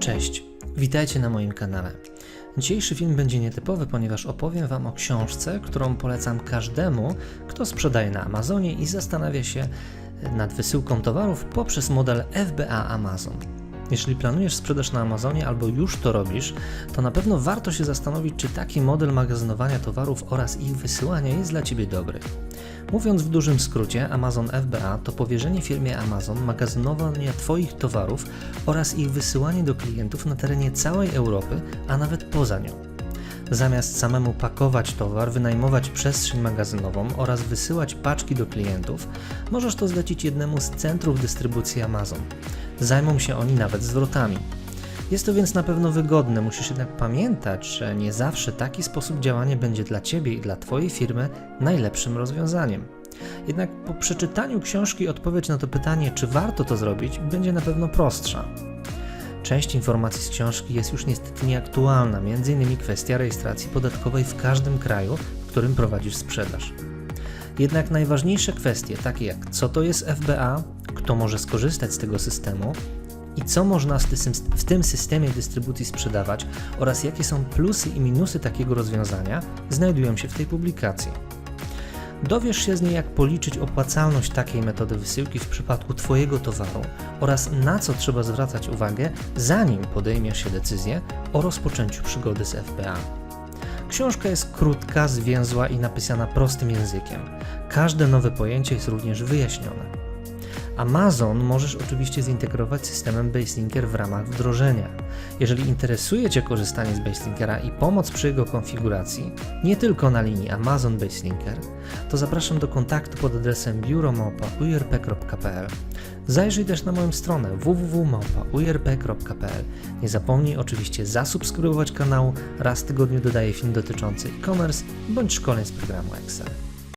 Cześć, witajcie na moim kanale. Dzisiejszy film będzie nietypowy, ponieważ opowiem Wam o książce, którą polecam każdemu, kto sprzedaje na Amazonie i zastanawia się nad wysyłką towarów poprzez model FBA Amazon. Jeśli planujesz sprzedaż na Amazonie albo już to robisz, to na pewno warto się zastanowić, czy taki model magazynowania towarów oraz ich wysyłania jest dla Ciebie dobry. Mówiąc w dużym skrócie, Amazon FBA to powierzenie firmie Amazon magazynowania Twoich towarów oraz ich wysyłanie do klientów na terenie całej Europy, a nawet poza nią. Zamiast samemu pakować towar, wynajmować przestrzeń magazynową oraz wysyłać paczki do klientów, możesz to zlecić jednemu z centrów dystrybucji Amazon. Zajmą się oni nawet zwrotami. Jest to więc na pewno wygodne, musisz jednak pamiętać, że nie zawsze taki sposób działania będzie dla Ciebie i dla Twojej firmy najlepszym rozwiązaniem. Jednak po przeczytaniu książki odpowiedź na to pytanie, czy warto to zrobić, będzie na pewno prostsza. Część informacji z książki jest już niestety nieaktualna, m.in. kwestia rejestracji podatkowej w każdym kraju, w którym prowadzisz sprzedaż. Jednak najważniejsze kwestie, takie jak co to jest FBA, kto może skorzystać z tego systemu i co można w tym systemie dystrybucji sprzedawać oraz jakie są plusy i minusy takiego rozwiązania, znajdują się w tej publikacji. Dowiesz się z niej, jak policzyć opłacalność takiej metody wysyłki w przypadku Twojego towaru oraz na co trzeba zwracać uwagę, zanim podejmiesz się decyzję o rozpoczęciu przygody z FBA. Książka jest krótka, zwięzła i napisana prostym językiem. Każde nowe pojęcie jest również wyjaśnione. Amazon możesz oczywiście zintegrować systemem Baselinker w ramach wdrożenia. Jeżeli interesuje Cię korzystanie z Baselinkera i pomoc przy jego konfiguracji, nie tylko na linii Amazon Baselinker, to zapraszam do kontaktu pod adresem biuromałpa.urp.pl. Zajrzyj też na moją stronę www.małpa.urp.pl. Nie zapomnij oczywiście zasubskrybować kanału, raz w tygodniu dodaję film dotyczący e-commerce bądź szkoleń z programu Excel.